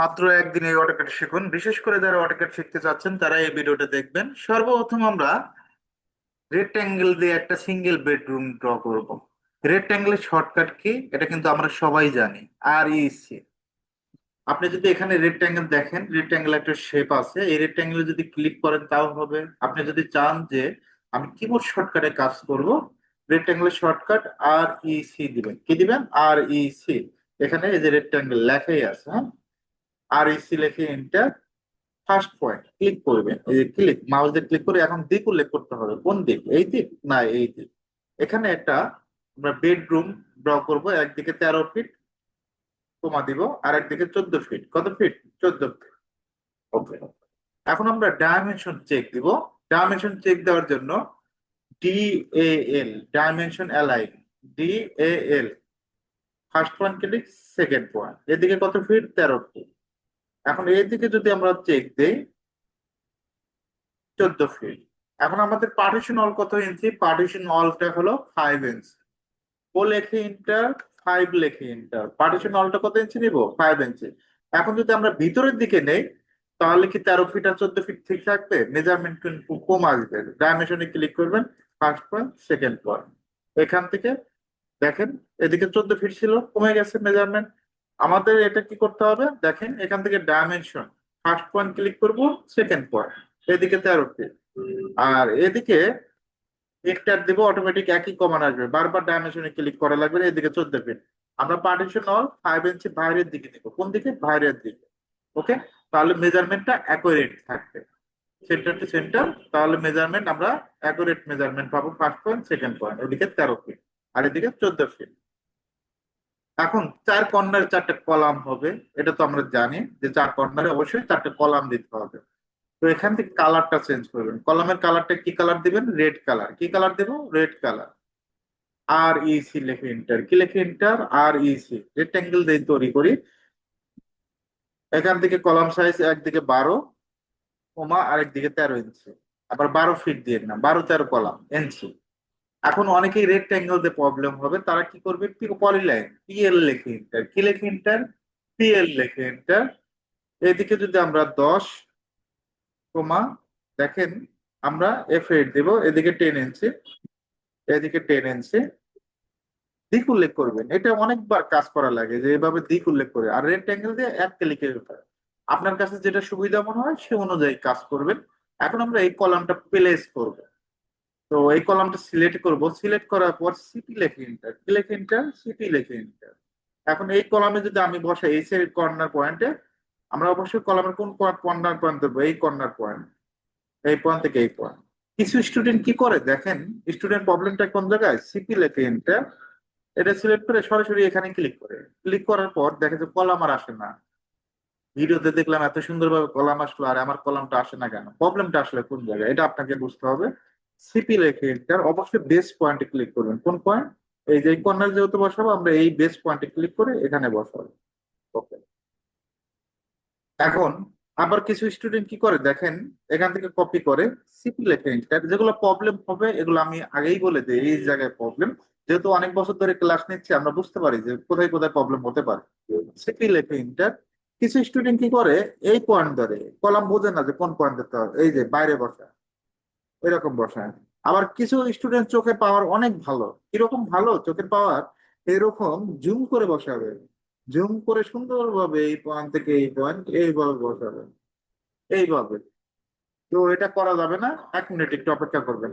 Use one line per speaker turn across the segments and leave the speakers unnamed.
মাত্র একদিন এই অটোক্যাড শিখুন। বিশেষ করে যারা অটোক্যাড শিখতে চাচ্ছেন তারা এই ভিডিওটা দেখবেন। সর্বপ্রথম আমরা রেক্ট্যাঙ্গেল দিয়ে একটা সিঙ্গেল বেডরুম ড্র করব। রেক্ট্যাঙ্গেলের শর্টকাট কি? এটা কিন্তু আমরা সবাই জানি। আর ইসি আপনি যদি এখানে রেক্ট্যাঙ্গেল দেখেন রেক্ট্যাঙ্গেল একটা শেপ আছে। এই রেক্ট্যাঙ্গেলে যদি ক্লিক করেন, তাও হবে। আপনি যদি চান যে আমি কিবোর্ড শর্টকাটে কাজ করব রেক্ট্যাঙ্গেলের শর্টকাট আর ইসি দিবেন। কি দিবেন? আর ইসি এখানে এই যে রেক্ট্যাঙ্গেল লেখাই আছে হ্যাঁ? আর ইসি লিখে এন্টার ফার্স্ট পয়েন্ট ক্লিক করবেন। এই যে ক্লিক মাউস দিয়ে ক্লিক করে এখন দিক উল্লেখ করতে হবে। কোন দিক? এই দিক? না, এই দিক। এখানে একটা আমরা বেডরুম ড্র করব, একদিকে তেরো ফিট কমা দিব আর একদিকে চোদ্দ ফিট কত ফিট চোদ্দ ফিট ওকে এখন আমরা ডাইমেনশন চেক দিব। ডাইমেনশন চেক দেওয়ার জন্য D A L dimension align D A L first point click second point এদিকে কত ফিট তেরো ফিট এখন এইদিকে যদি আমরা চেক দেই, চোদ্দ ফিট এখন আমাদের পার্টিশন অল কত ইঞ্চি পার্টিশন অলটা হলো ফাইভ ইঞ্চি ও লেখে ইন্টার ফাইভ লেখে ইন্টার পার্টিশন অলটা কত ইঞ্চি নিব? ফাইভ ইঞ্চি এখন যদি আমরা ভিতরের দিকে নেই, তাহলে কি তেরো ফিট আর চোদ্দ ফিট ঠিক থাকবে? মেজারমেন্ট কিন্তু কম আসবে। ডাইমেনশনে ক্লিক করবেন ফার্স্ট পয়েন্ট সেকেন্ড পয়েন্ট এখান থেকে দেখেন, এদিকে চোদ্দ ফিট ছিল, কমে গেছে মেজারমেন্ট আমাদের এটা কি করতে হবে? দেখেন, এখান থেকে ডাইমেনশন ফার্স্ট পয়েন্ট ক্লিক করব সেকেন্ড পয়েন্ট এদিকে তেরো ফিট আর এদিকে এন্টার দিব অটোমেটিক একই কমান আসবে। বারবার ডাইমেনশনে ক্লিক করা লাগবে এদিকে চোদ্দ ফিট আমরা পার্টিশন অল ফাইভ ইঞ্চি বাইরের দিকে দিব। কোন দিকে? বাইরের দিকে। ওকে তাহলে মেজারমেন্টটা অ্যাকুরেট থাকবে। সেন্টার টু সেন্টার তাহলে মেজারমেন্ট আমরা অ্যাকুরেট মেজারমেন্ট পাবো ফার্স্ট পয়েন্ট সেকেন্ড পয়েন্ট ওদিকে তেরো ফিট আর এদিকে চোদ্দ ফিট এখন চার কর্নারে চারটে কলাম হবে, এটা তো আমরা জানি যে চার কর্নারে অবশ্যই চারটে কলাম দিতে হবে। তো এখান থেকে কালারটা চেঞ্জ করবেন। কলামের কালারটা কি কালার দিবেন? Red colour. কি কালার দেবো? Red colour. আর ইসি লেখে ইন্টার কি লেখে ইন্টার আর ইসি রেক্ট্যাঙ্গেল দিয়ে তৈরি করি। এখান থেকে কলাম সাইজ একদিকে বারো, কমা আরেকদিকে তেরো ইঞ্চি আবার বারো ফিট দিয়ে না বারো তেরো কলাম ইঞ্চি এখন অনেকেই রেক্ট্যাঙ্গেল দিয়ে প্রবলেম হবে। তারা কি করবে? পলিলাইন পিএল লেখে ইন্টার কি লেখে ইন্টার পিএল লেখে ইন্টার এদিকে যদি আমরা দশ কমা দেখেন আমরা এফ এইট দেব। এদিকে টেন ইঞ্চি এদিকে টেন ইঞ্চি দিক উল্লেখ করবেন। এটা অনেকবার কাজ করা লাগে যে এভাবে দিক উল্লেখ করে। আর রেক্ট্যাঙ্গেল দিয়ে এক ক্লিকে আপনার কাছে যেটা সুবিধা মনে হয়, সে অনুযায়ী কাজ করবেন। এখন আমরা এই কলামটা প্লেস করব। তো এই কলামটা সিলেক্ট করব। সিলেক্ট করার পর সিপি লেখে ইন্টার কি লেখে ইন্টার সিপি লেখে ইন্টার এখন এই কলামে যদি আমি বসাই, এই সাইড কর্নার পয়েন্টে আমরা অবশ্যই কলামের কোন কর্নার পয়েন্ট দেবো এই কর্নার পয়েন্ট এই পয়েন্ট থেকে এই পয়েন্ট কিছু স্টুডেন্ট কি করে? দেখেন স্টুডেন্ট প্রবলেমটা কোন জায়গায়? সিপি লেখে ইন্টার এটা সিলেক্ট করে সরাসরি এখানে ক্লিক করে। ক্লিক করার পর দেখে যে কলাম আর আসে না। ভিডিওতে দেখলাম এত সুন্দরভাবে কলাম আসলো, আর আমার কলামটা আসে না কেন? প্রবলেমটা আসলে কোন জায়গায়? এটা আপনাকে বুঝতে হবে। সিপি লেখে এন্টার অবশ্যই বেস পয়েন্টে ক্লিক করবেন। কোন পয়েন্ট এই যে কর্নার যেহেতু বসাবো, আমরা এই বেস পয়েন্টে ক্লিক করে এখানে বসাবো। ওকে এখন আবার কিছু স্টুডেন্ট কি করে? দেখেন, এখান থেকে কপি করে সিপি লেখে যেগুলো প্রবলেম হবে, এগুলো আমি আগেই বলে দিই, এই জায়গায় প্রবলেম যেহেতু অনেক বছর ধরে ক্লাস নিচ্ছি, আমরা বুঝতে পারি যে কোথায় কোথায় প্রবলেম হতে পারে। সিপি লেখে ইন্টার কিছু স্টুডেন্ট কি করে? এই পয়েন্ট ধরে, কলাম বোঝে না যে কোন পয়েন্ট দিতে হবে। এই যে বাইরে বসা। এরকম বসায় আবার কিছু স্টুডেন্ট চোখে পাওয়ার অনেক ভালো। কীরকম ভালো? চোখের পাওয়ার এরকম জুম করে বসাবে। জুম করে সুন্দরভাবে এই পয়েন্ট থেকে এই পয়েন্ট এইভাবে বসাবে। এইভাবে। তো এটা করা যাবে না। এক মিনিট একটু অপেক্ষা করবেন।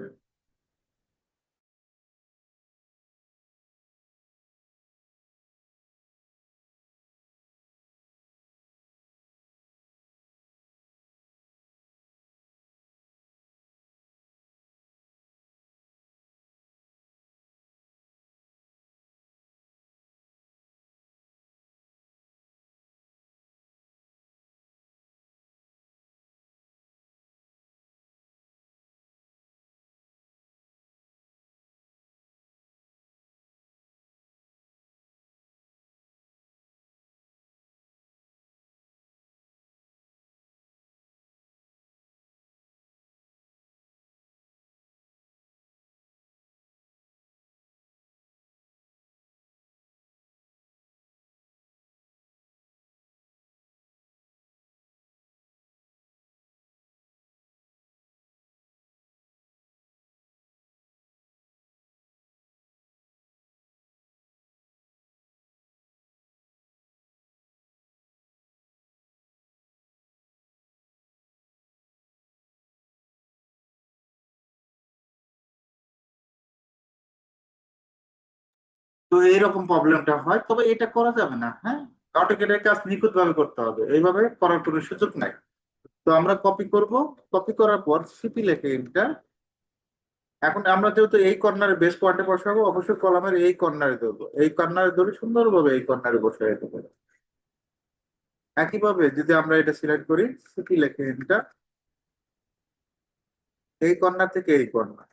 তো এইরকম প্রবলেমটা হয়, তবে এটা করা যাবে না হ্যাঁ? অটোকেটের কাজ নিখুঁত ভাবে করতে হবে, এইভাবে করার কোনো সুযোগ নাই। তো আমরা কপি করব কপি করার পর সিপি লেখে এন্টার এখন আমরা যেহেতু এই কর্নারে বেস পয়েন্টে বসাবো, অবশ্যই কলামের এই কর্নারে ধরবো। এই কর্নারে ধরে সুন্দরভাবে এই কর্নারে বসাই দেবো একইভাবে যদি আমরা এটা সিলেক্ট করি সিপি লেখে এন্টার এই কর্নার থেকে এই কর্নার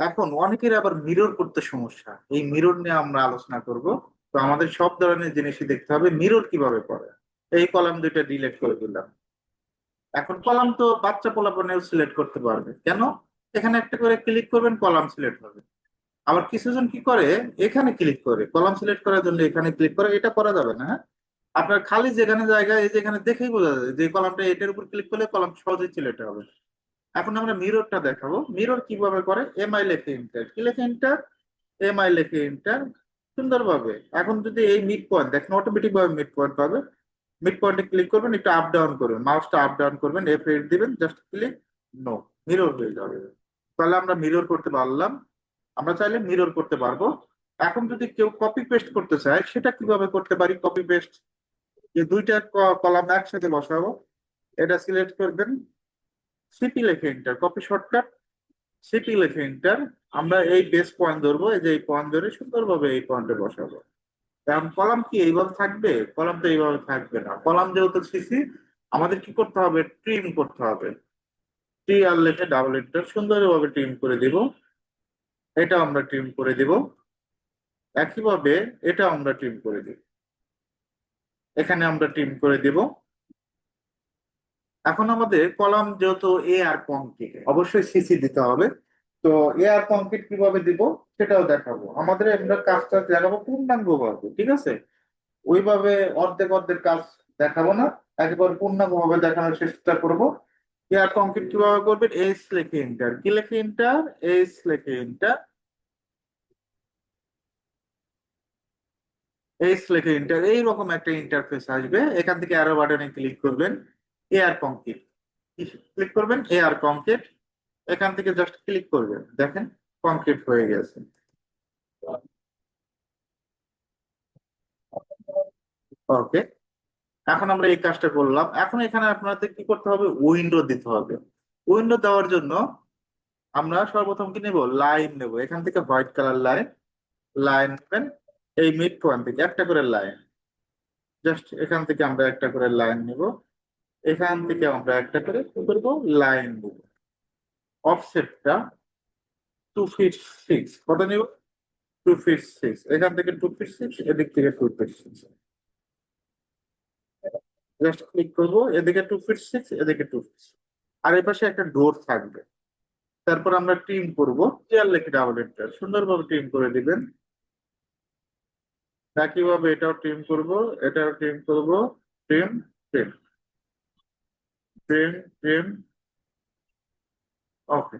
এখন অনেকের আবার মিরর করতে সমস্যা। এই মিরর নিয়ে আমরা আলোচনা করব। তো আমাদের সব ধরনের জিনিসই দেখতে হবে। মিরর কীভাবে করে এই কলাম দুইটা ডিলেট করে দিলাম। এখন কলাম তো বাচ্চা পোলাপনেও সিলেক্ট করতে পারবে। কেন? এখানে একটা করে ক্লিক করবেন, কলাম সিলেক্ট হবে। আবার কিছুজন কি করে? এখানে ক্লিক করে। কলাম সিলেক্ট করার জন্য এখানে ক্লিক করে। এটা করা যাবে না হ্যাঁ? আপনার খালি যেখানে জায়গা, এই যেখানে দেখেই বোঝা যায় যে কলামটা এটার উপর ক্লিক করলে কলাম সহজেই সিলেক্ট হবে। এখন আমরা মিররটা দেখাবো। মিরর কীভাবে করে? এমআই লেখে ইন্টার কি লেখে ইন্টার এম এমআই লেখে ইন্টার সুন্দরভাবে। এখন যদি এই মিড পয়েন্ট দেখেন অটোমেটিক ভাবে মিড পয়েন্ট পাবে। মিড পয়েন্টে ক্লিক করবেন, একটু আপ ডাউন করবেন। মাউসটা আপ ডাউন করবেন এফ এইট দিবেন জাস্ট ক্লিক নো মিরর হয়ে যাবে। তাহলে আমরা মিরর করতে পারলাম। আমরা চাইলে মিরর করতে পারব। এখন যদি কেউ কপি পেস্ট করতে চায়, সেটা কীভাবে করতে পারি কপি পেস্ট যে দুইটা কলাম একসাথে বসাবো। এটা সিলেক্ট করবেন। সিপি লেখে এন্টার কপি শর্টকাট সিপি লেখে এন্টার আমরা এই বেস পয়েন্ট ধরবো, এই যে এই পয়েন্ট ধরে সুন্দরভাবে এই পয়েন্টে বসাবো। কারণ কলাম কি এইভাবে থাকবে? কলাম তো এইভাবে থাকবে না। কলাম যেহেতু সিসি, আমাদের কি করতে হবে? ট্রিম করতে হবে। টি আর লেখে ডাবল এন্টার সুন্দরভাবে ট্রিম করে দিব। এটা আমরা ট্রিম করে দিব। একইভাবে এটা আমরা ট্রিম করে দিব। এখানে আমরা ট্রিম করে দিব। এখন আমাদের কলাম যেহেতু এ আর কংক্রিট অবশ্যই সিসি দিতে হবে। তো এ আর কংক্রিট কীভাবে দিব সেটাও দেখাবো। আমাদের আমরা কাজটা দেখাবো পূর্ণাঙ্গ ভাবে, ঠিক আছে? ওইভাবে অর্ধেক অর্ধেক কাজ দেখাবো না। একবার পূর্ণাঙ্গ ভাবে দেখানোর চেষ্টা করব। এ আর কংক্রিট কীভাবে করবেন? এস লেখে এন্টার কি লেখে এন্টার এস লেখে এন্টার এস লেখে এন্টার এইরকম একটা ইন্টারফেস আসবে। এখান থেকে অ্যারো বাটনে ক্লিক করবেন। এয়ার কংক্রিট ক্লিক করবেন এয়ার কংক্রিট এখান থেকে জাস্ট ক্লিক করবেন। দেখেন কংক্রিট হয়ে গেছে। ওকে এখন আমরা এই কাজটা করলাম। এখন এখানে আপনাদের কি করতে হবে? উইন্ডো দিতে হবে। উইন্ডো দেওয়ার জন্য আমরা সর্বপ্রথম কি নেব? লাইন নেব। এখান থেকে হোয়াইট কালার লাইন লাইন নেবেন। এই মিড পয়েন্ট থেকে একটা করে লাইন জাস্ট এখান থেকে আমরা একটা করে লাইন নেব। এখান থেকে আমরা একটা করে কি করব? লাইন দেব। অফসেটটা টু ফিট সিক্স কত নিব? টু ফিট সিক্স এখান থেকে টু ফিট সিক্স এদিক থেকে two feet six just click করব, এদিকে টু ফিট সিক্স এদিকে টু ফিট আর এই পাশে একটা ডোর থাকবে। তারপর আমরা টিম করব। চেয়ার লেখে ডাবল এন্টার সুন্দরভাবে টিম করে দিবেন। একইভাবে এটাও টিম করব, এটাও টিম করব। Trim trim trim trim okay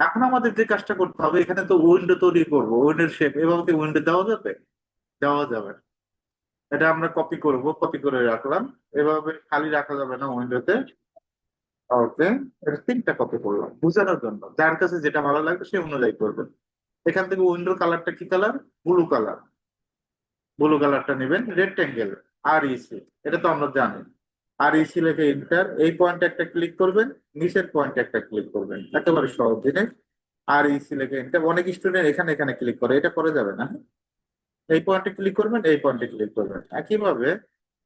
এখন আমাদের যে কাজটা করতে হবে, এখানে তো উইন্ডো তৈরি করব উইন্ডোর শেপ এভাবে কি উইন্ডো দেওয়া যাবে? দেওয়া যাবে এটা আমরা কপি করব কপি করে রাখলাম। এভাবে খালি রাখা যাবে না উইন্ডোতে ওকে এটা তিনটা কপি করলাম, বোঝানোর জন্য। যার কাছে যেটা ভালো লাগবে, সে অনুযায়ী করবেন এখান থেকে উইন্ডোর কালারটা কি কালার ব্লু কালার ব্লু কালারটা নেবেন রেক্টেঙ্গেল আর ইসি এটা তো আমরা জানি। আর ইসি লেখে ইন্টার এই পয়েন্টে একটা ক্লিক করবেন, নিচের পয়েন্টে একটা ক্লিক করবেন, একেবারে সহজ জিনিস। আর ইসি লেখে ইন্টার অনেক স্টুডেন্ট এখানে এখানে ক্লিক করে, এটা করে যাবে না। এই পয়েন্টে ক্লিক করবেন, এই পয়েন্টে ক্লিক করবেন। একইভাবে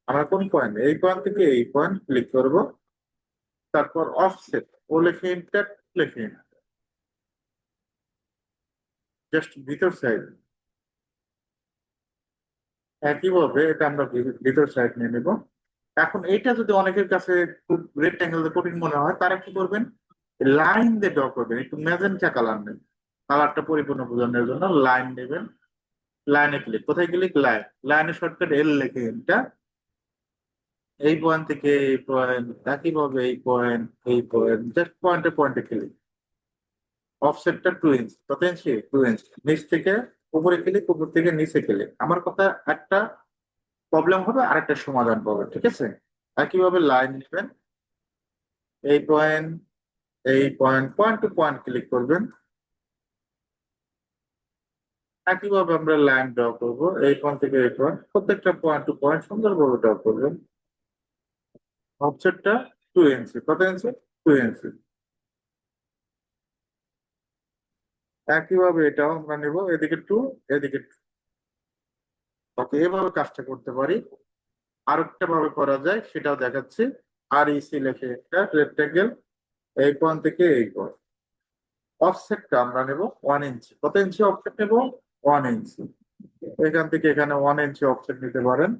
আমরা কোন পয়েন্ট এই পয়েন্ট থেকে এই পয়েন্ট ক্লিক করব, তারপর অফসেট ও লেখে ইন্টার লেখে ইন্টার জাস্ট ভিতর সাইড একইভাবে এটা আমরা ভিতর সাইড নিয়ে নেব। এখন এইটা যদি অনেকের কাছে খুব রেক্ট্যাঙ্গেল কঠিন মনে হয়, তারা কি করবেন? লাইন দিয়ে ড্র করবেন। একটু ম্যাজেন্টা কালার নেবেন। কালারটা পরিপূর্ণ বোঝানোর জন্য লাইন নেবেন। লাইনে ক্লিক কোথায় ক্লিক লাইন লাইনে শর্টকাট এল লেখে এটা এই পয়েন্ট থেকে এই পয়েন্ট একইভাবে এই পয়েন্ট এই পয়েন্ট জাস্ট পয়েন্টে পয়েন্টে ক্লিক অফসেটটা টু ইঞ্চ কত ইঞ্চি টু ইঞ্চ নিচ থেকে উপরে ক্লিক উপর থেকে নিচে ক্লিক আমার কথা একটা প্রবলেম হবে, আরেকটা সমাধান পাবে, ঠিক আছে? একইভাবে লাইন নেবেন, এই পয়েন্ট এই point point to point click করবেন। একইভাবে আমরা লাইন ড্র করব, এই পয়েন্ট থেকে এই পয়েন্ট প্রত্যেকটা পয়েন্ট টু পয়েন্ট সুন্দরভাবে ড্র করবেন। অফসেটটা টু ইঞ্চি কত ইঞ্চি টু ইঞ্চি একইভাবে এটাও আমরা নেব, এদিকে টু এদিকে টু ওকে এভাবে কাজটা করতে পারি। আরেকটা ভাবে করা যায়, সেটাও দেখাচ্ছি। আর ইসি লিখে একটা রেক্টেঙ্গেল এই পয়েন্ট থেকে এই পয়েন্ট অফসেটটা আমরা নেব ওয়ান ইঞ্চি কত ইঞ্চি অফসেট নেব? ওয়ান ইঞ্চি এখান থেকে এখানে ওয়ান ইঞ্চি অফসেট নিতে পারেন।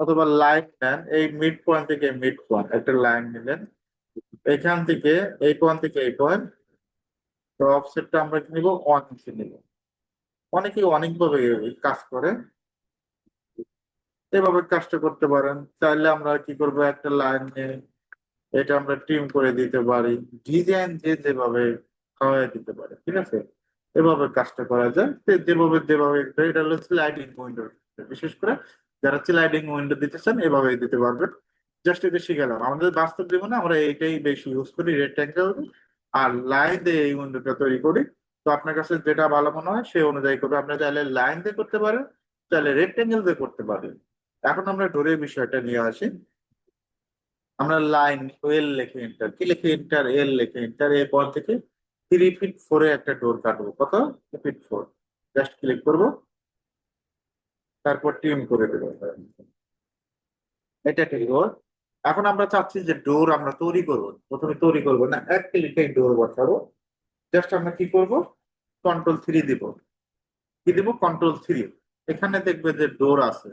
অথবা লাইন নেন, এই মিড পয়েন্ট থেকে মিড পয়েন্ট একটা লাইন নিলেন। এখান থেকে, এই পয়েন্ট থেকে এই পয়েন্ট তো অফসেটটা আমরা কি নিব? ওয়ান ইঞ্চি নিব। অনেকেই অনেকভাবে কাজ করে। এভাবে কাজটা করতে পারেন। চাইলে আমরা কি করব? একটা লাইন নিয়ে এটা আমরা টিম করে দিতে পারি। ডিজাইন যে যেভাবে খাওয়াই দিতে পারে, ঠিক আছে? এভাবে কাজটা করা যায়। যেভাবে যেভাবে এটা হলো স্লাইডিং উইন্ডো বিশেষ করে যারা স্লাইডিং উইন্ডো দিতে চান, এভাবেই দিতে পারবেন। জাস্ট এটা শিখে গেলাম আমাদের বাস্তব জীবনে আমরা এইটাই বেশি ইউজ করি রেক্ট্যাঙ্গেল আর লাইন দিয়ে এই উইন্ডোটা তৈরি করি। তো আপনার কাছে যেটা ভালো মনে হয়, সেই অনুযায়ী করবে আপনি চাইলে লাইন দিয়ে করতে পারেন, চাইলে রেক্ট্যাঙ্গেল দিয়ে করতে পারেন। এখন আমরা ডোরের বিষয়টা নিয়ে আসি। আমরা লাইন এল লিখে এন্টার কি লিখে এন্টার এল লিখে এন্টার এরপর থেকে থ্রি ফিট ফোরে একটা ডোর কাটবো। কত? ফিট ফোর জাস্ট ক্লিক করব। তারপর টিম করে দেবো। এটা একটা ডোর এখন আমরা চাচ্ছি যে ডোর আমরা তৈরি করব। প্রথমে তৈরি করব না, এক ক্লিকে ডোর বসাবো। জাস্ট আমরা কি করব? কন্ট্রোল থ্রি দিব। কি দিব? কন্ট্রোল থ্রি এখানে দেখবে যে ডোর আছে।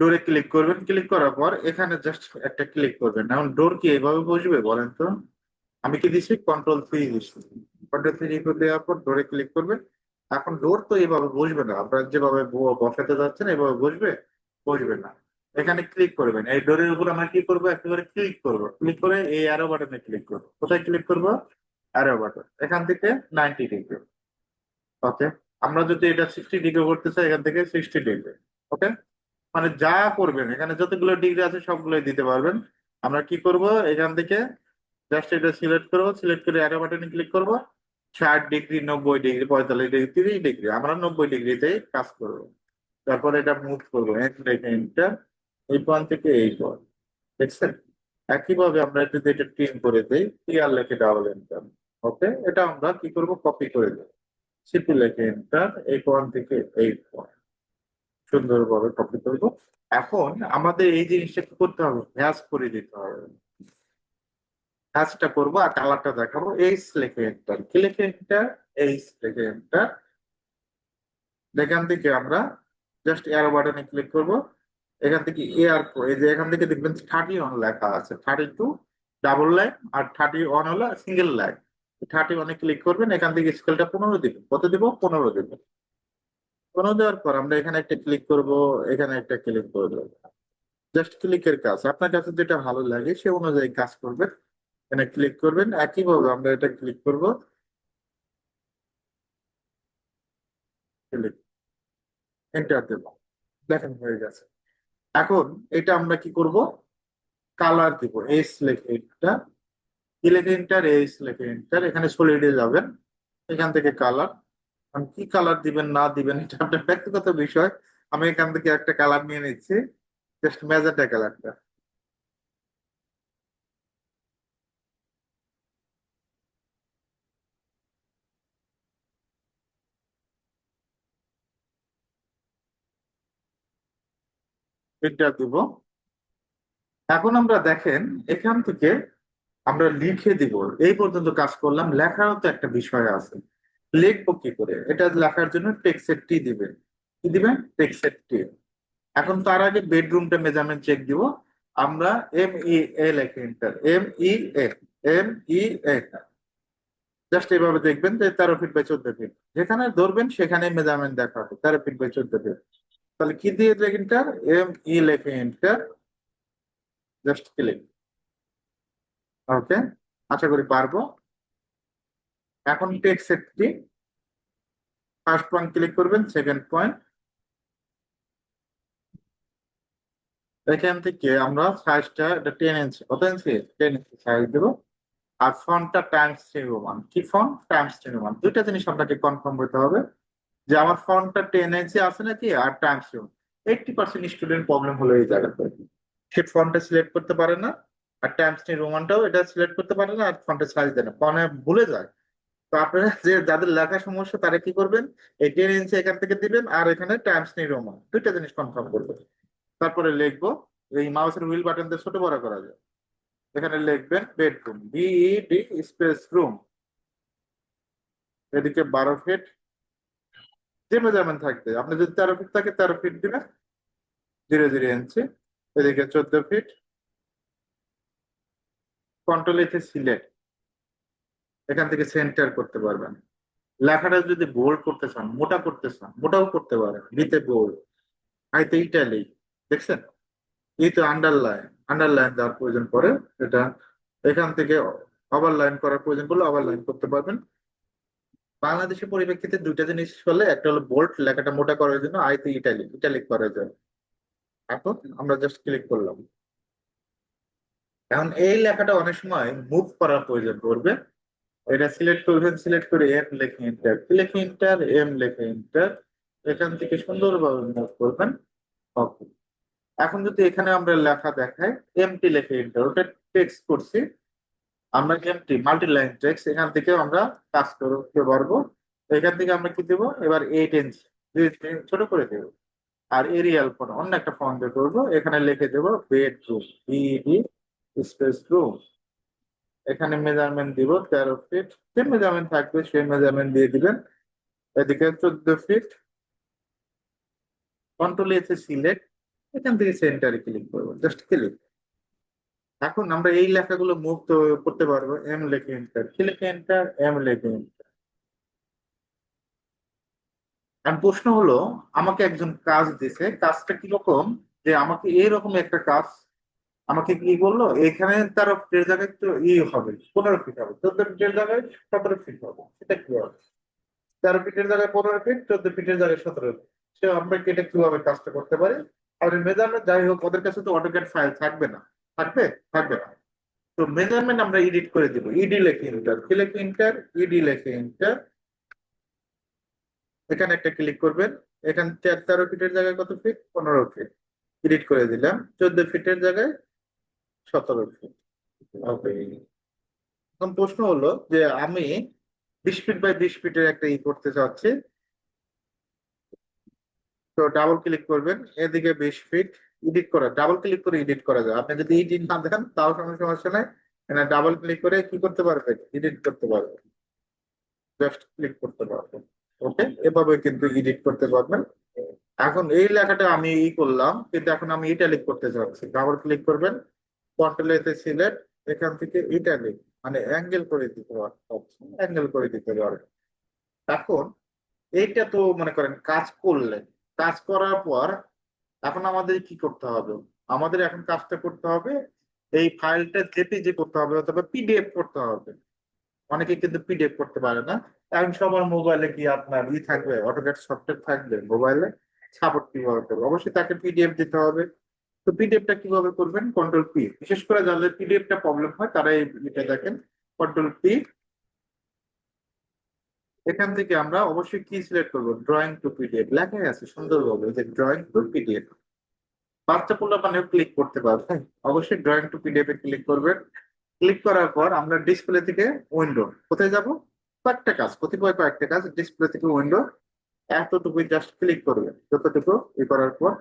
ডোরে ক্লিক করবেন। ক্লিক করার পর এখানে জাস্ট একটা ক্লিক করবেন। এখন ডোর কি এইভাবে বসবে বলেন তো? আমি কি দিচ্ছি কন্ট্রোল থ্রি দিচ্ছি কন্ট্রোল থ্রি দেওয়ার পর ডোরে ক্লিক করবেন। এখন ডোর তো এইভাবে বসবে না। আপনারা যেভাবে বসাতে যাচ্ছেন এইভাবে বসবে? বসবে না। এখানে ক্লিক করবেন। এই ডোরের উপর আমরা কি করব? একেবারে ক্লিক করব। ক্লিক করে এই অ্যারো বাটনে ক্লিক করব। কোথায় ক্লিক করব? অ্যারো বাটন এখান থেকে নাইনটি ডিগ্রি ওকে আমরা যদি এটা সিক্সটি ডিগ্রি করতে চাই, এখান থেকে সিক্সটি ডিগ্রি ওকে মানে যা করবেন, এখানে যতগুলো ডিগ্রি আছে সবগুলোই দিতে পারবেন। আমরা কি করব? এখান থেকে জাস্ট এটা সিলেক্ট করব। সিলেক্ট করে অ্যারো বাটনে ক্লিক করব। ষাট ডিগ্রি নব্বই ডিগ্রি পঁয়তাল্লিশ ডিগ্রি তিরিশ ডিগ্রি আমরা নব্বই ডিগ্রিতে কাজ করব। তারপর এটা মুভ করব। এন্টার এই পয়েন্ট থেকে এই পয়েন্ট দেখছেন? একইভাবে আমরা যদি এটা টিম করে দিই ক্লিয়ার লেখে ডাবল এন্টার ওকে এটা আমরা কি করব? কপি করে দেব। সিপি লেখে এন্টার এই পয়েন্ট থেকে এই পয়েন্ট সুন্দরভাবে কপি করব এখন আমাদের এই জিনিসটা কি করতে হবে? হ্যাশ করে দিতে হবে। হ্যাশটা করব আর কালারটা দেখাবো। এইচ লেখে এন্টার কি লেখে এন্টার এইচ লেখে এন্টার এখান থেকে আমরা জাস্ট এয়ার বাটনে ক্লিক করব। এখান থেকে এয়ার এই যে এখান থেকে দেখবেন থার্টি ওয়ান লেখা আছে। থার্টি টু ডাবল লাইন আর থার্টি ওয়ান হলো সিঙ্গেল লাইন থার্টি ওয়ানে ক্লিক করবেন, এখান থেকে স্কেলটা পনেরো দিবেন। কত দিব? পনেরো দিবেন। পনেরো দেওয়ার পর আমরা এখানে একটা ক্লিক করব, এখানে একটা ক্লিক করে দেবো। জাস্ট ক্লিকের কাজ। আপনার কাছে যেটা ভালো লাগে, সে অনুযায়ী কাজ করবেন। এখানে ক্লিক করবেন। একইভাবে আমরা এটা ক্লিক করব। ক্লিক এন্টার দেব। দেখেন হয়ে গেছে। এখন এটা আমরা কি করব? কালার দিব। এস লেখে এটা কি লেখে এন্টার এস লেখে এন্টার এখানে সলিডে যাবেন। এখান থেকে কালার কি কালার দিবেন, না দিবেন, এটা আপনার ব্যক্তিগত বিষয়। আমি এখান থেকে একটা কালার নিয়ে নিচ্ছি। জাস্ট ম্যাজেন্টা কালারটা এটা দিব। এখন আমরা দেখেন, এখান থেকে আমরা লিখে দিব। এই পর্যন্ত কাজ করলাম, লেখারও তো একটা বিষয় আছে। লিখব কি করে? এটা লেখার জন্য টেক্সের টি কি দিবেন? টেক্সের টি এখন তার আগে বেডরুমটা মেজারমেন্ট চেক দিব। আমরা এম ই এ লেখে enter M E A M E A just এইভাবে দেখবেন যে তেরো ফিট বাই চোদ্দ ফিট যেখানে ধরবেন সেখানে মেজারমেন্ট দেখা হবে। তেরো ফিট বাই চোদ্দ ফিট তাহলে কি দিয়ে লেখে এন্টার এম ই লেখে এন্টার জাস্ট ক্লিক ওকে আশা করি পারব। এখন টেক্সট সেটটি ফার্স্ট পয়েন্ট ক্লিক করবেন সেকেন্ড পয়েন্ট এখান থেকে আমরা সাইজটা এটা টেন ইঞ্চি কত ইঞ্চি টেন ইঞ্চি সাইজ দেবো। আর ফন্টটা টাইমস রোমান কি ফন্ট টাইমস টেন ওয়ান দুইটা জিনিস আপনাকে কনফার্ম করতে হবে। যে আমার ফন্টটা টেন ইঞ্চি আছে নাকি আর Times Roman eighty percent student problem হলো এই জায়গাতে সে ফন্টটা সিলেক্ট করতে পারে না, আর টাইমস রোমানটাও এটা সিলেক্ট করতে পারে না, আর ফন্টের সাইজ দেয় না। ফোনে ভুলে যায়। তো আপনারা যে যাদের লেখা সমস্যা, তারা কি করবেন? এই টেন ইঞ্চি এখান থেকে দিবেন, আর এখানে টাইমস নিউ রোমান দুইটা জিনিস কনফার্ম করবেন তারপরে লিখব এই মাউসের হুইল বাটন দিয়ে ছোট বড় করা যায়। এখানে লিখবেন বেডরুম বিইডি স্পেস রুম এদিকে বারো ফিট যে মেজারমেন্ট থাকবে, আপনি যদি তেরো ফিট থাকে, তেরো ফিট দিবেন। জিরো জিরো ইঞ্চি এদিকে চোদ্দ ফিট কন্ট্রোল এতে সিলেক্ট এখান থেকে সেন্টার করতে পারবেন। লেখাটা যদি বোল্ড করতে চান, মোটা করতে চান, মোটাও করতে পারেন বিতে বোল্ড আইতে ইটালি দেখছেন? ইতে আন্ডারলাইন আন্ডারলাইন দেওয়ার প্রয়োজন পড়ে। এটা এখান থেকে ওভারলাইন করার প্রয়োজন পড়লে ওভারলাইন করতে পারবেন। বাংলাদেশের পরিপ্রেক্ষিতে দুইটা জিনিস হলে, একটা হলো বোল্ড লেখাটা মোটা করার জন্য আই আইতে ইটালিক ইটালিক করা যায় এখন আমরা জাস্ট ক্লিক করলাম। এখন এই লেখাটা অনেক সময় মুভ করার প্রয়োজন পড়বে। এটা সিলেক্ট করবেন সিলেক্ট করে এম লেখে ইন্টার লেখে এন্টার এম লেখে ইন্টার এখান থেকে সুন্দরভাবে মুভ করবেন। ওকে এখন যদি এখানে আমরা লেখা দেখাই এমটি লেখে ইন্টার ওটা টেক্সট করছি। আমরা এমটি মাল্টি লাইন টেক্সট এখান থেকে আমরা কাজ করতে পারব। এখান থেকে আমরা কি দেবো? এবার এইট ইঞ্চ ছোট করে দেবো। আর এরিয়াল ফোন অন্য একটা ফোন দিয়ে করব। এখানে লিখে দেবো বেডরুম বিডি স্পেস রুম এখানে মেজারমেন্ট দিব তেরো ফিট যে মেজারমেন্ট থাকবে, সেই মেজারমেন্ট দিয়ে দিবেন। এদিকে চোদ্দ ফিট কন্ট্রোল এসে সিলেক্ট এখান থেকে সেন্টারে ক্লিক করব। জাস্ট ক্লিক এখন আমরা এই লেখাগুলো মুভ করতে পারব এম লেখে এন্টার কি লেখে এন্টার এম লেখে এন্টার আর প্রশ্ন হলো, আমাকে একজন কাজ দিছে, কাজটা কীরকম? যে আমাকে এইরকম একটা কাজ, আমাকে কি বলল? এখানে তার ফিটের জায়গায় তো ই হবে, পনেরো ফিট হবে। চোদ্দ ফিটের জায়গায় সতেরো ফিট হবে। সেটা কি হবে? তেরো ফিটের জায়গায় পনেরো ফিট চোদ্দ ফিটের জায়গায় সতেরো ফিট সে আমরা কেটে কীভাবে কাজটা করতে পারি? আর মেজারমেন্ট, যাই হোক, ওদের কাছে তো অটোক্যাড ফাইল থাকবে না। থাকবে? থাকবে না। তো মেজারমেন্ট আমরা এডিট করে দিব। ইডি লেখে ইন্টার কি লেখে ইন্টার ইডি লেখে ইন্টার এখানে একটা ক্লিক করবেন। এখান তেরো ফিটের জায়গায় কত ফিট পনেরো ফিট এডিট করে দিলাম। চোদ্দ ফিটের জায়গায় সতেরো ফিট ওকে এখন প্রশ্ন হলো যে আমি বিশ ফিট বাই বিশ ফিটের একটা ই করতে চাচ্ছি। তো ডাবল ক্লিক করবেন। এদিকে বিশ ফিট এডিট করা ডাবল ক্লিক করে এডিট করা যায়। আপনি যদি এডিট না দেখেন তাও কোনো সমস্যা নাই। ডাবল ক্লিক করে কি করতে পারবেন এডিট করতে পারবেন জাস্ট ক্লিক করতে পারবেন ওকে এভাবে কিন্তু এডিট করতে পারবেন। এখন এই লেখাটা আমি ই করলাম, কিন্তু এখন আমি ইটালিক করতে চাচ্ছি ডাবল ক্লিক করবেন কন্ট্রোল এতে সিলেক্ট এখান থেকে ইটালিক মানে অ্যাঙ্গেল করে দিতে পারবেন অ্যাঙ্গেল করে দিতে পারবেন এখন এইটা তো, মনে করেন, কাজ করলেন। কাজ করার পর এখন আমাদের কি করতে হবে? আমাদের এখন কাজটা করতে হবে, এই ফাইলটা জেপিজি করতে হবে, অথবা পিডিএফ করতে হবে। অনেকে কিন্তু পিডিএফ করতে পারে না। এখন সবার মোবাইলে কি আপনার ই থাকবে? অটোক্যাড সফটওয়্যার থাকবে মোবাইলে সাপোর্ট কীভাবে করবে? অবশ্যই তাকে পিডিএফ দিতে হবে। তো পিডিএফটা কীভাবে করবেন? কন্ট্রোল পি বিশেষ করে যাদের পিডিএফটা প্রবলেম হয় তারা এটা দেখেন। কন্ট্রোল পি এখান থেকে আমরা অবশ্যই কি সিলেক্ট করব? ড্রয়িং টু পিডিএফ লেখাই আছে, সুন্দরভাবে যে ড্রয়িং টু পিডিএফ বাচ্চা পোলা মানে ক্লিক করতে পারবে। অবশ্যই ড্রয়িং টু পিডিএফ এ ক্লিক করবেন ক্লিক করার পর আমরা ডিসপ্লে থেকে উইন্ডো কোথায় যাব? কয়েকটা কাজ, কতিপয় কয়েকটা কাজ ডিসপ্লে থেকে উইন্ডো এতটুকু জাস্ট ক্লিক করবে। যতটুকু ই করার পর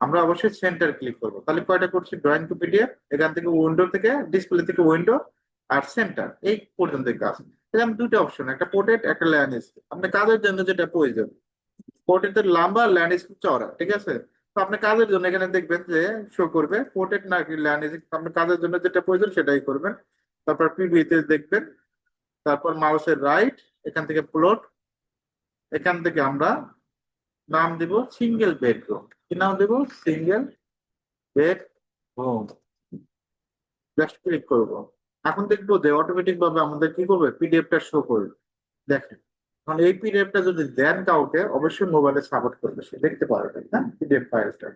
আমরা অবশ্যই সেন্টার ক্লিক করব। তাহলে কয়টা করছি? ড্রয়িং টু পিডিএফ এখান থেকে উইন্ডো থেকে ডিসপ্লে থেকে উইন্ডো আর সেন্টার এই পর্যন্ত কাজ। এরকম দুটো অপশন একটা পোর্ট্রেট একটা ল্যান্ডস্কেপ আপনি কাজের জন্য যেটা প্রয়োজন পোর্ট্রেটের লম্বা ল্যান্ডস্কেপ চওড়া, ঠিক আছে? তো আপনি কাজের জন্য এখানে দেখবেন যে শো করবে পোর্ট্রেট না কি ল্যান্ডস্কেপ আপনি কাজের জন্য যেটা প্রয়োজন সেটাই করবেন। তারপর পিভিতে দেখবেন, তারপর মাউসের রাইট এখান থেকে প্লট এখান থেকে আমরা নাম দিব সিঙ্গেল বেডরুম কি নাম দেব? Single bed room just click করব। এখন দেখব যে অটোমেটিক ভাবে আমাদের কি করবে? পিডিএফ টা শো করবে। দেখেন, এখন এই পিডিএফ টা যদি দেন কাউকে, অবশ্যই মোবাইলে সাপোর্ট করবে সে। দেখতে পারবে না পিডিএফ ফাইলটা